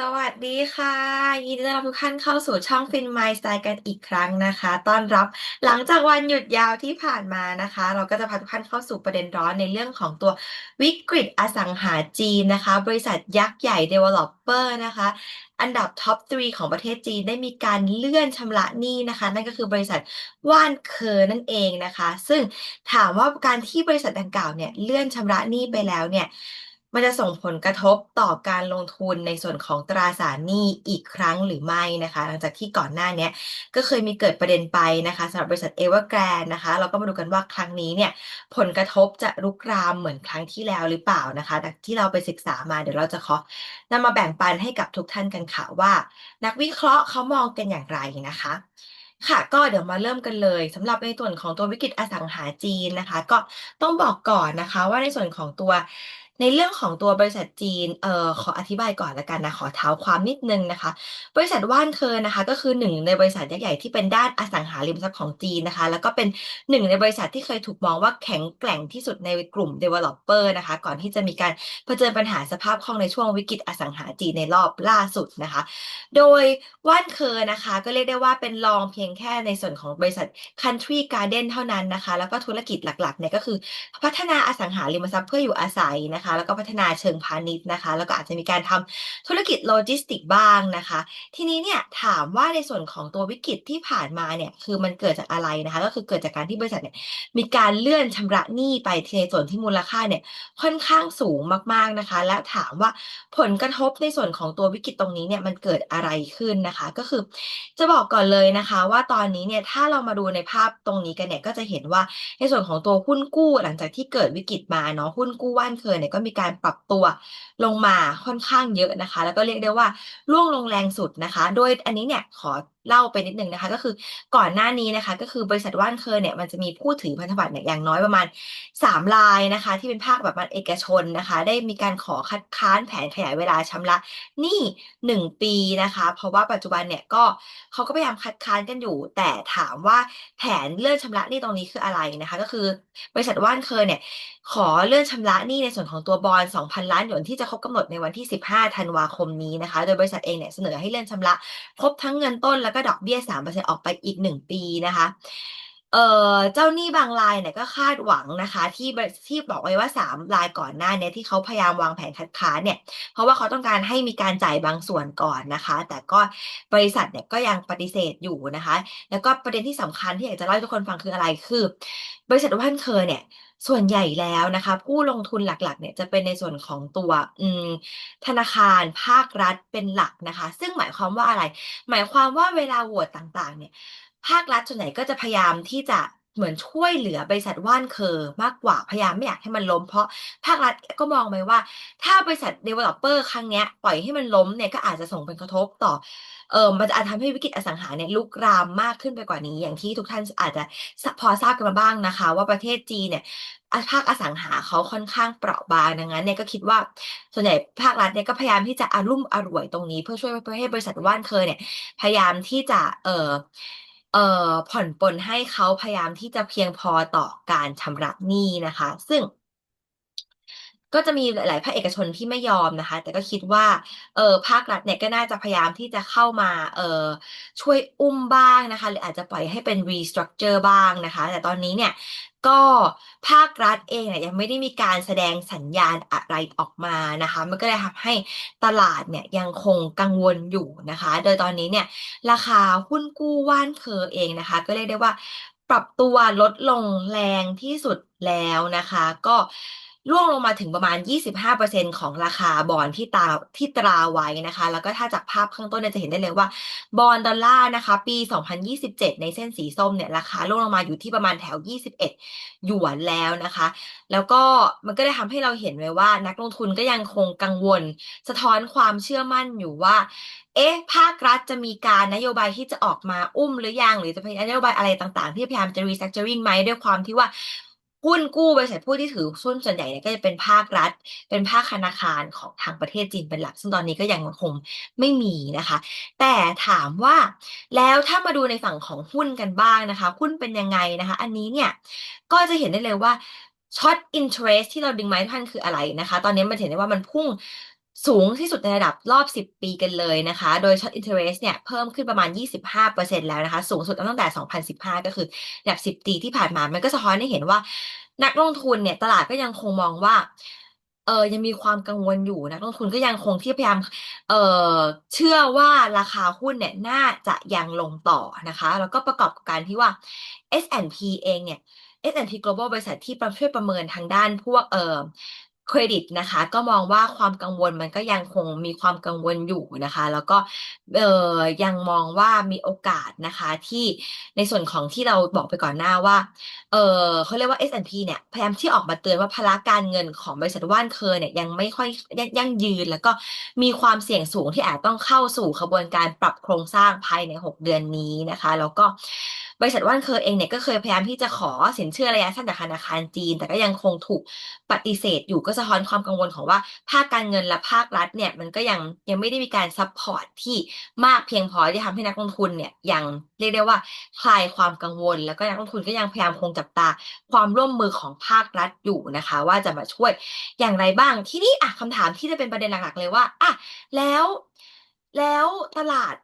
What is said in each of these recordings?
สวัสดีค่ะ ยินดีต้อนรับทุกท่านเข้าสู่ช่อง Fin My Style กันอีกครั้งนะคะ ต้อนรับหลังจากวันหยุดยาวที่ผ่านมานะคะ เราก็จะพาทุกท่านเข้าสู่ประเด็นร้อนในเรื่องของตัววิกฤตอสังหาจีนนะคะ บริษัทยักษ์ใหญ่ Developer นะคะ อันดับท็อป 3 ของประเทศจีนได้มีการเลื่อนชำระหนี้นะคะ นั่นก็คือบริษัทว่านเคอนั่นเองนะคะ ซึ่งถามว่าการที่บริษัทดังกล่าวเนี่ยเลื่อนชำระหนี้ไปแล้วเนี่ย มันจะส่งผลกระทบต่อการลงทุนในส่วนของตราสารหนี้อีกครั้งหรือไม่นะคะ หลังจากที่ก่อนหน้านี้ก็เคยมีเกิดประเด็นไปนะคะสำหรับบริษัท Evergrande นนะคะ เราก็มาดูกันว่าครั้งนี้เนี่ยผลกระทบจะรุกรามเหมือนครั้งที่แล้วหรือเปล่านะคะจากที่เราไปศึกษามาเดี๋ยวเราจะขอนำมาแบ่งปันให้กับทุกท่านกันค่ะว่า นักวิเคราะห์เขามองกันอย่างไรนะคะค่ะก็เดี๋ยวมาเริ่มกันเลยสำหรับในส่วนของตัววิกฤตอสังหาจีนนะคะ ก็ต้องบอกก่อนนะคะ ว่าในส่วนของตัว ในเรื่องของตัวบริษัทจีน เอ่อ ขออธิบายก่อนละกันนะ ขอเท้าความนิดนึงนะคะ บริษัทว่านเคอนะคะ ก็คือหนึ่งในบริษัทยักษ์ใหญ่ที่เป็นด้านอสังหาริมทรัพย์ของจีนนะคะ แล้วก็เป็นหนึ่งในบริษัทที่เคยถูกมองว่าแข็งแกร่งที่สุดในกลุ่ม developer นะคะ ก่อนที่จะมีการเผชิญปัญหาสภาพคล่องในช่วงวิกฤตอสังหาจีนในรอบล่าสุดนะคะ โดยว่านเคอนะคะ ก็เรียกได้ว่าเป็นรองเพียงแค่ในส่วนของบริษัท Country Garden เท่านั้นนะคะ แล้วก็ธุรกิจหลักๆเนี่ยก็คือ พัฒนาอสังหาริมทรัพย์เพื่ออยู่อาศัยนะคะแล้วก็พัฒนาเชิงพาณิชย์นะคะ แล้วก็อาจจะมีการทำธุรกิจโลจิสติกบ้างนะคะ ทีนี้เนี่ยถามว่าในส่วนของตัววิกฤตที่ผ่านมาเนี่ยคือมันเกิดจากอะไรนะคะ ก็คือเกิดจากการที่บริษัทเนี่ยมีการเลื่อนชำระหนี้ไปในส่วนที่มูลค่าเนี่ยค่อนข้างสูงมากๆนะคะ และถามว่าผลกระทบในส่วนของตัววิกฤตตรงนี้เนี่ยมันเกิดอะไรขึ้นนะคะ ก็คือจะบอกก่อนเลยนะคะ ว่าตอนนี้เนี่ยถ้าเรามาดูในภาพตรงนี้กันเนี่ยก็จะเห็นว่าในส่วนของตัวหุ้นกู้หลังจากที่เกิดวิกฤตมาเนาะหุ้นกู้ว่านเคยเนี่ยก็มีการปรับตัวลงมาค่อนข้างเยอะนะคะ แล้วก็เรียกได้ว่าร่วงลงแรงสุดนะคะ โดยอันนี้เนี่ยขอ เล่าไปนิดหนึ่งนะคะ ก็คือก่อนหน้านี้นะคะ ก็คือบริษัทว่านเคยเนี่ยมันจะมีผู้ถือพันธบัตรเนี่ยอย่างน้อยประมาณ 3 รายนะคะ ที่เป็นภาคแบบมันเอกชนนะคะ ได้มีการขอคัดค้านแผนขยายเวลาชำระหนี้1ปีนะคะ เพราะว่าปัจจุบันเนี่ยก็เขาก็พยายามคัดค้านกันอยู่ แต่ถามว่าแผนเลื่อนชำระหนี้ตรงนี้คืออะไรนะคะ ก็คือบริษัทว่านเคยเนี่ยขอเลื่อนชำระหนี้ในส่วนของตัวบอล2,000 ล้านหยวนที่จะครบกำหนดในวันที่ 15 ธันวาคมนี้นะคะ โดยบริษัทเองเนี่ยเสนอให้เลื่อนชำระครบทั้งเงินต้นแล้วก็ดอกเบี้ย3%ออกไปอีก1ปีนะคะเออเจ้าหนี้บางรายเนี่ยก็คาดหวังนะคะ ที่ที่บอกไว้ว่า3รายก่อนหน้าเนี้ที่เขาพยายามวางแผนคัดค้านเนี่ย เพราะว่าเขาต้องการให้มีการจ่ายบางส่วนก่อนนะคะ แต่ก็บริษัทเนี่ยก็ยังปฏิเสธอยู่นะคะ แล้วก็ประเด็นที่สำคัญที่อยากจะเล่าให้ทุกคนฟังคืออะไรคือ บริษัทว่านเคอเนี่ย ส่วนใหญ่แล้วนะคะ ผู้ลงทุนหลัก ๆ เนี่ยจะเป็นในส่วนของตัวอืมธนาคารภาครัฐเป็นหลักนะคะ ซึ่งหมายความว่าอะไร หมายความว่าเวลาโหวตต่างๆ เนี่ย ภาครัฐส่วนใหญ่ก็จะพยายามที่จะ เหมือนช่วยเหลือบริษัทว่านเคอมากกว่าพยายามไม่อยากให้มันล้ม เพราะภาครัฐก็มองไปว่า ถ้าบริษัท developer ครั้งเนี้ย ปล่อยให้มันล้มเนี่ยก็อาจจะส่งผลกระทบต่อเออมันอาจทำให้วิกฤตอสังหาเนี่ยลุกรามมากขึ้นไปกว่านี้ อย่างที่ทุกท่านอาจจะพอทราบกันมาบ้างนะคะ ว่าประเทศจีนเนี่ยภาคอสังหาเขาค่อนข้างเปราะบางดังนั้นเนี่ยก็คิดว่าส่วนใหญ่ภาครัฐเนี่ยก็พยายามที่จะอารุ่มอร่วยตรงนี้ เพื่อช่วยเพื่อให้บริษัทว่านเคอเนี่ย พยายามที่จะเออ เอ่อผ่อนปลนให้เขาพยายามที่จะเพียงพอต่อการชำระหนี้นะคะ ซึ่ง ก็จะมีหลาย ๆ ภาคเอกชนที่ไม่ยอมนะคะ แต่ก็คิดว่าเอ่อภาครัฐเนี่ยก็น่าจะพยายามที่จะเข้ามาเอ่อช่วยอุ้มบ้างนะคะ หรืออาจจะปล่อยให้เป็น restructure บ้างนะคะ แต่ตอนนี้เนี่ยก็ภาครัฐเองเนี่ยยังไม่ได้มีการแสดงสัญญาณอะไรออกมานะคะ มันก็เลยทำให้ตลาดเนี่ยยังคงกังวลอยู่นะคะ โดยตอนนี้เนี่ยราคาหุ้นกู้ว่านเคอเองนะคะ ก็เรียกได้ว่าปรับตัวลดลงแรงที่สุดแล้วนะคะ ก็ ร่วงลงมาถึงประมาณ 25%ของราคาบอนด์ที่ตาที่ตราไว้นะคะ แล้วก็ถ้าจากภาพข้างต้นเนี่ยจะเห็นได้เลยว่าบอนด์ดอลลาร์นะคะ ปี 2027 ในเส้นสีส้มเนี่ยราคาร่วงลงมาอยู่ที่ประมาณแถว 21 หยวนแล้วนะคะ แล้วก็มันก็ได้ทำให้เราเห็นไว้ว่า นักลงทุนก็ยังคงกังวล สะท้อนความเชื่อมั่นอยู่ว่าเอ๊ะ ภาครัฐจะมีการนโยบายที่จะออกมาอุ้มหรือยัง หรือจะพยายามนโยบายอะไรต่างๆ ที่พยายามจะ restructuring ไหมด้วยความที่ว่า หุ้นกู้บริษัทผู้ที่ถือหุ้นส่วนใหญ่เนี่ยก็จะเป็นภาครัฐ เป็นภาคธนาคารของทางประเทศจีนเป็นหลัก ซึ่งตอนนี้ก็ยังคงไม่มีนะคะ แต่ถามว่าแล้วถ้ามาดูในฝั่งของหุ้นกันบ้างนะคะ หุ้นเป็นยังไงนะคะ อันนี้เนี่ยก็จะเห็นได้เลยว่าช็อตอินเทรสที่เราดึงไม้ท่านคืออะไรนะคะ ตอนนี้มันเห็นได้ว่ามันพุ่ง สูงที่สุดในระดับรอบ 10 ปีกันเลยนะคะ โดย short interest เนี่ยเพิ่มขึ้นประมาณ 25%แล้วนะคะ สูงสุดตั้งแต่ 2015 ก็คือระดับ 10 ปีที่ผ่านมา มันก็สะท้อนให้เห็นว่า นักลงทุนเนี่ยตลาดก็ยังคงมองว่าเออยังมีความกังวลอยู่นักลงทุนก็ยังคงที่พยายามเอ่อเชื่อว่าราคาหุ้นเนี่ยน่าจะยังลงต่อนะคะ แล้วก็ประกอบกับการที่ว่า S&P เองเนี่ย S&P Global บริษัทที่ช่วยประเมินทางด้านพวกเอ่อ เครดิตนะคะ ก็มองว่าความกังวลมันก็ยังคงมีความกังวลอยู่นะคะ แล้วก็เอ่อยังมองว่ามีโอกาสนะคะที่ในส่วนของที่เราบอกไปก่อนหน้าว่าเออเขาเรียกว่า S&P เนี่ยพยายามที่ออกมาเตือนว่าภาระการเงินของบริษัทว่านเคอเนี่ยยังไม่ค่อยยั่งยั่งยืน แล้วก็มีความเสี่ยงสูงที่อาจต้องเข้าสู่ขบวนการปรับโครงสร้างภายใน 6 เดือนนี้นะคะ แล้วก็ บริษัทว่านเคอเองเนี่ยก็เคยพยายามที่จะขอสินเชื่อระยะสั้นจากธนาคารจีน แต่ก็ยังคงถูกปฏิเสธอยู่ก็สะท้อนความกังวลของว่าภาคการเงินและภาครัฐเนี่ยมันก็ยังยังไม่ได้มีการซัปพอร์ตที่มากเพียงพอที่จะทำให้นักลงทุนเนี่ยยังเรียกได้ว่าคลายความกังวล แล้วก็นักลงทุนก็ยังพยายามคงจับตา ความร่วมมือของภาครัฐอยู่นะคะ ว่าจะมาช่วยอย่างไรบ้างที่นี้อะคำถามที่จะเป็นประเด็นหลักๆเลยว่าอะแล้วแล้วตลาด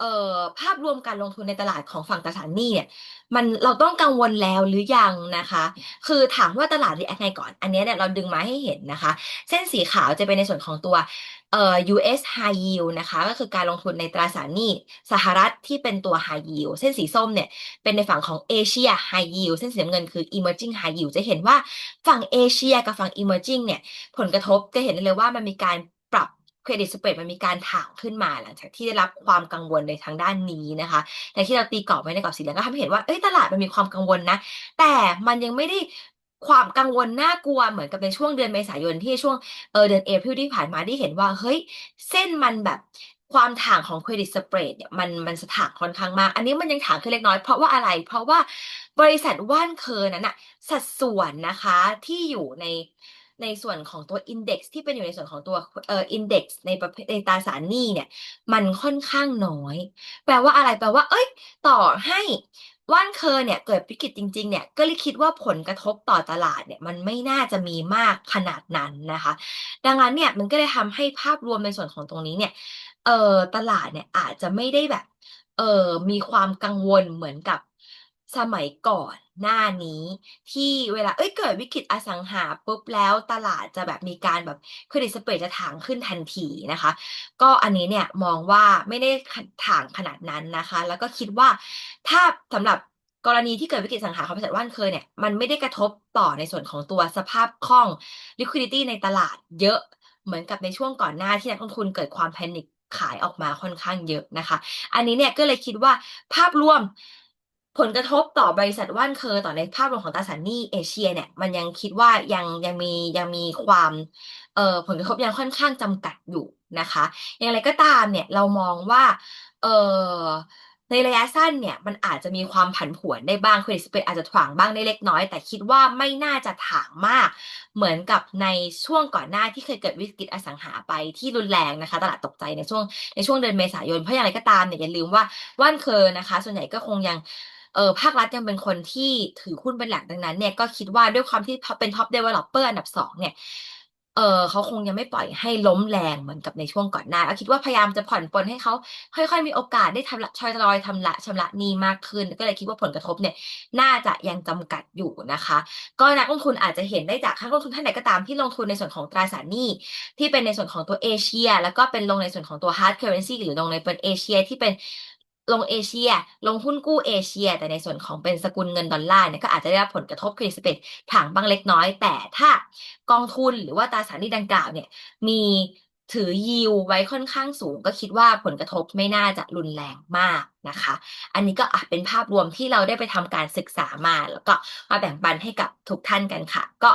เอ่อภาพรวมการลงทุนในตลาดของฝั่งตราสารหนี้เนี่ยมันเราต้องกังวลแล้วหรือยังนะคะ คือถามว่าตลาด react ไงก่อน อันนี้เนี่ยเราดึงมาให้เห็นนะคะ เส้นสีขาวจะเป็นในส่วนของตัวเอ่อ US High Yield นะคะ ก็คือการลงทุนในตราสารหนี้สหรัฐที่เป็นตัว High Yield เส้นสีส้มเนี่ยเป็นในฝั่งของ Asia High Yield เส้นสีน้ำเงินคือ Emerging High Yield จะเห็นว่าฝั่งเอเชียกับฝั่ง Emerging เนี่ยผลกระทบจะเห็นได้เลยว่ามันมีการปรับ เครดิตสเปรดมันมีการถ่างขึ้นมาหลังจากที่ได้รับความกังวลในทางด้านนี้นะคะอย่างที่เราตีกรอบไว้ในกรอบสีเหลืองก็ทำให้เห็นว่าเฮ้ยตลาดมันมีความกังวลนะ แต่มันยังไม่ได้ความกังวลน่ากลัวเหมือนกับในช่วงเดือนเมษายนที่ช่วงเออเดือน April ที่ผ่านมาที่เห็นว่าเฮ้ยเส้นมันแบบความถ่างของเครดิตสเปรดเนี่ยมันมันสะถ่างค่อนข้างมาก อันนี้มันยังถ่างขึ้นเล็กน้อยเพราะว่าอะไร เพราะว่าบริษัทว่านเคอนั้นน่ะสัดส่วนนะคะที่อยู่ใน ในส่วนของตัว Index ที่เป็นอยู่ในส่วนของตัวเอ่อ Index ในประเภทในตราสารหนี้เนี่ย มันค่อนข้างน้อย แปลว่าอะไรแปลว่าเฮ้ย ต่อให้ว่านเคอเนี่ยเกิดวิกฤตจริงๆเนี่ยก็เลยคิดว่าผลกระทบต่อตลาดเนี่ยมันไม่น่าจะมีมากขนาดนั้นนะคะ ดังนั้นเนี่ยมันก็เลยทำให้ภาพรวมในส่วนของตรงนี้เนี่ยเอ่อตลาดเนี่ยอาจจะไม่ได้แบบเอ่อมีความกังวลเหมือนกับ สมัยก่อนหน้านี้ที่เวลาเฮ้ยเกิดวิกฤตอสังหาปุ๊บแล้วตลาดจะแบบมีการแบบเครดิตสเปรดจะถางขึ้นทันทีนะคะ ก็อันนี้เนี่ยมองว่าไม่ได้ถางขนาดนั้นนะคะ แล้วก็คิดว่าถ้าสำหรับกรณีที่เกิดวิกฤตอสังหาของบริษัทว่านเคอเนี่ยมันไม่ได้กระทบต่อในส่วนของตัวสภาพคล่อง liquidity ในตลาดเยอะเหมือนกับในช่วงก่อนหน้าที่นักลงทุนเกิดความ panic ขายออกมาค่อนข้างเยอะนะคะ อันนี้เนี่ยก็เลยคิดว่าภาพรวม ผลกระทบต่อบริษัทว่านเคอต่อในภาพรวมของตราสารหนี้เอเชียเนี่ยมันยังคิดว่ายังยังมียังมีความเอ่อผลกระทบยังค่อนข้างจำกัดอยู่นะคะ อย่างไรก็ตามเนี่ยเรามองว่าเอ่อในระยะสั้นเนี่ยมันอาจจะมีความผันผวนได้บ้างเครดิตสเปรดอาจจะถ่างบ้างได้เล็กน้อย แต่คิดว่าไม่น่าจะถ่างมาก เหมือนกับในช่วงก่อนหน้าที่เคยเกิดวิกฤตอสังหาไปที่รุนแรงนะคะ ตลาดตกใจในช่วงในช่วงเดือนเมษายนเพราะอย่างไรก็ตามเนี่ยอย่าลืมว่าว่านเคอนะคะ ส่วนใหญ่ก็คงยัง เออภาครัฐยังเป็นคนที่ถือหุ้นเป็นหลักดังนั้น เนี่ยก็คิดว่าด้วยความที่เขาเป็น Top Developer อันดับ2เนี่ยเออเขาคงยังไม่ปล่อยให้ล้มแรงเหมือนกับในช่วงก่อนหน้าก็คิดว่าพยายามจะผ่อนปรนให้เขาค่อยๆมีโอกาสได้ทำระทยอยทำระชำระหนี้มากขึ้น ก็เลยคิดว่าผลกระทบเนี่ย น่าจะยังจำกัดอยู่นะคะ ก็นักลงทุนอาจจะเห็นได้จากนักลงทุนท่านไหนก็ตามที่ลงทุนในส่วนของตราสารหนี้ที่เป็นในส่วนของตัวเอเชีย แล้วก็เป็นลงในส่วนของตัว Hard Currency หรือลงในเป็นเอเชียที่เป็น ลงเอเชีย ลงหุ้นกู้เอเชีย แต่ในส่วนของเป็นสกุลเงินดอลลาร์เนี่ยก็อาจจะได้รับผลกระทบครีสเปดถางบ้างเล็กน้อย แต่ถ้ากองทุนหรือว่าตราสารหนี้ดังกล่าวเนี่ยมีถือยิวไว้ค่อนข้างสูง ก็คิดว่าผลกระทบไม่น่าจะรุนแรงมากนะคะ อันนี้ก็อะเป็นภาพรวมที่เราได้ไปทำการศึกษามา แล้วก็มาแบ่งปันให้กับทุกท่านกันค่ะ ก็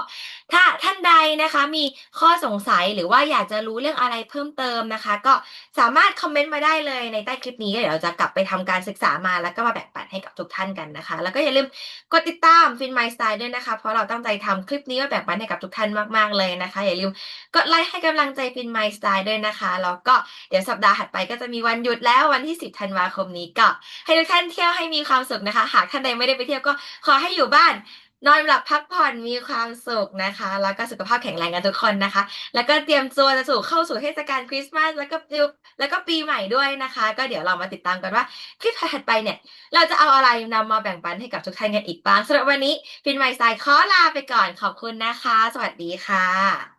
ถ้าท่านใดนะคะมีข้อสงสัยหรือว่าอยากจะรู้เรื่องอะไรเพิ่มเติมนะคะ ก็สามารถคอมเมนต์มาได้เลยในใต้คลิปนี้เดี๋ยวเราจะกลับไปทำการศึกษามาแล้วก็มาแบ่งปันให้กับทุกท่านกันนะคะ แล้วก็อย่าลืมกดติดตาม Finmy Style ด้วยนะคะ เพราะเราตั้งใจทำคลิปนี้มาแบ่งปันให้กับทุกท่านมากๆเลยนะคะ อย่าลืมกดไลค์ให้กำลังใจ Finmy Style ด้วยนะคะแล้วก็เดี๋ยวสัปดาห์ถัดไปก็จะมีวันหยุดแล้ววันที่ 10ธันวาคมนี้ก็ให้ทุกท่านเที่ยวให้มีความสุขนะคะ หากท่านใดไม่ได้ไปเที่ยวก็ขอให้อยู่บ้านนอนหลับพักผ่อนมีความสุขนะคะ แล้วก็สุขภาพแข็งแรงกันทุกคนนะคะ แล้วก็เตรียมตัวจะสู่เข้าสู่เทศกาลคริสต์มาสแล้วก็แล้วก็ปีใหม่ด้วยนะคะ ก็เดี๋ยวเรามาติดตามกันว่าคลิปถัดไปเนี่ย เราจะเอาอะไรนำมาแบ่งปันให้กับทุกท่านกันอีกบ้างสำหรับวันนี้ฟินไมซ์ไซด์ขอลาไปก่อนขอบคุณนะคะ สวัสดีค่ะ